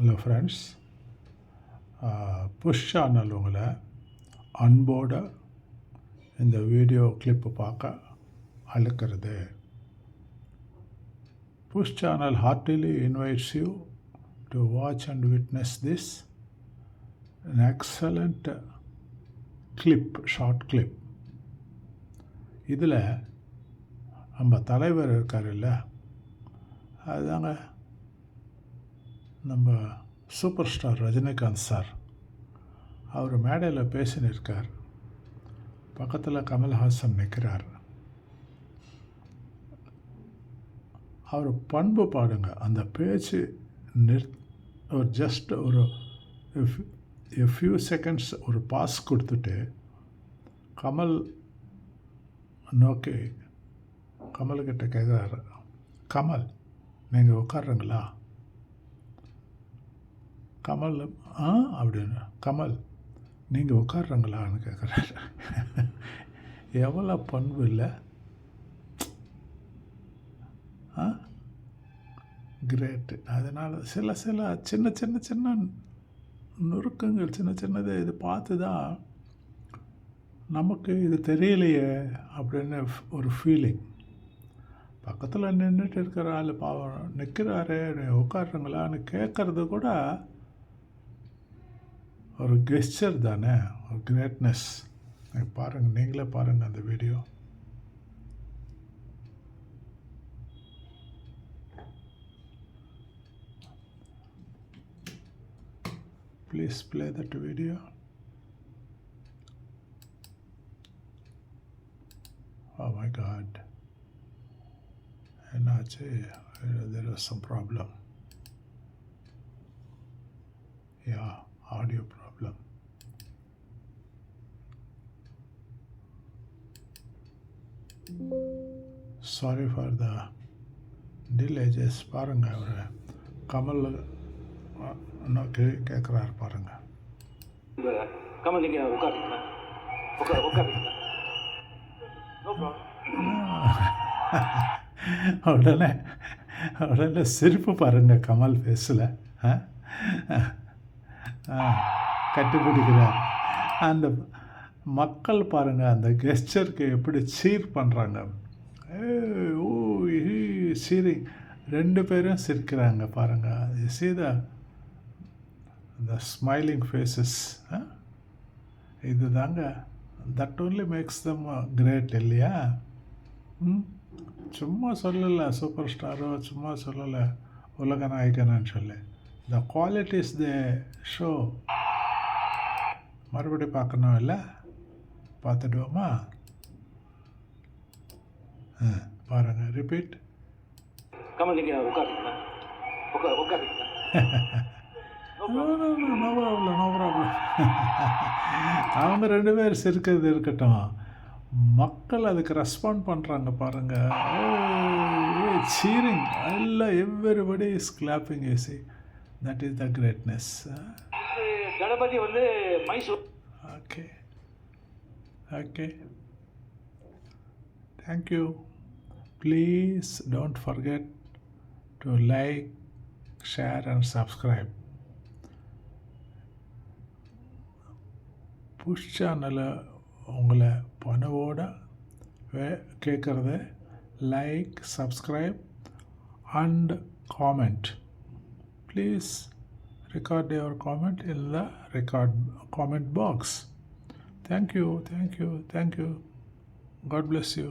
Hello friends push channel உங்களை அன்போடு இந்த வீடியோ கிளிப்பு பார்க்க அழுக்கிறது. Push channel heartily invites you to watch and witness this an excellent clip short clip. இதில் நம்ம தலைவர் இருக்காருல்ல அதுதாங்க நம்ம சூப்பர் ஸ்டார் ரஜினிகாந்த் சார். அவர் மேடையில் பேசினிருக்கார். பக்கத்தில் கமல்ஹாசன் நிற்கிறார் அவர் பண்பு பாடுங்க. அந்த பேச்சு நிற் ஒரு ஜஸ்ட் ஒரு ஃபியூ செகண்ட்ஸ் ஒரு பாஸ் கொடுத்துட்டு கமல் நோக்கி கமல்கிட்ட கேட்குறாரு கமல் நீங்கள் உட்காருங்களா? கமல் ஆ? அப்படின்னு கமல் நீங்கள் உட்காருங்களான்னு கேட்குறாரு எவ்வளோ பண்பு இல்லை? ஆ? கிரேட்டு அதனால் சில சில சின்ன சின்ன சின்ன நுணுக்கங்கள் சின்ன சின்னது இது பார்த்து தான் நமக்கு இது தெரியலையே அப்படின்னு ஒரு ஃபீலிங் பக்கத்தில் நின்றுட்டு இருக்கிற ஆள் பாவம் நிற்கிறாரு உட்காடுறங்களான்னு கேட்குறது கூட ஒரு கெஸ்டர் தானே ஒரு கிரேட்னஸ் பாருங்கள் நீங்களே பாருங்கள் அந்த video Please play that video. Oh my God. என்னாச்சு there was some problem. Yeah, audio problem. Sorry for the delay. Just பாருங்க அவர் கமல் நோக்கி கேட்குறாரு பாருங்க. இந்த கமல் நீங்கள் உட்காருங்களா உட்கார் உட்காருங்களா நோ ப்ராப்ளம் உடனே உடனே சிரிப்பு பாருங்க கமல் ஃபேஸில் கட்டிப்பிடிக்கிறார் அந்த மக்கள் பாருங்கள் அந்த கெஸ்டருக்கு எப்படி சீர் பண்ணுறாங்க ஓ சீரிங் ரெண்டு பேரும் சிரிக்கிறாங்க பாருங்கள் சீத த ஸ்மைலிங் ஃபேஸஸ் இது தாங்க. That only makes them great இல்லையா? ம்? சும்மா சொல்லலை சூப்பர் ஸ்டாரோ சும்மா சொல்லலை. உலக நாயகனான்னு சொல்லி. த குவாலிட்டிஸ் த ஷோ மறுபடி பார்க்கணும் இல்லை? பார்த்துடுவோமா ஆ பாருங்கள் ரிப்பீட் அவங்க ரெண்டு பேர் சிரிக்கிறது இருக்கட்டும். மக்கள் அதுக்கு ரெஸ்பாண்ட் பண்ணுறாங்க பாருங்கள் சீரிங் எல்லாம் everybody is clapping AC that is the greatness Thalapathy வந்து Mysore okay thank you please don't forget to like share and subscribe push சேனலை உங்களை பணவோட வே கேட்குறது like subscribe and comment please record your comment in the record comment box thank you thank you thank you. God bless you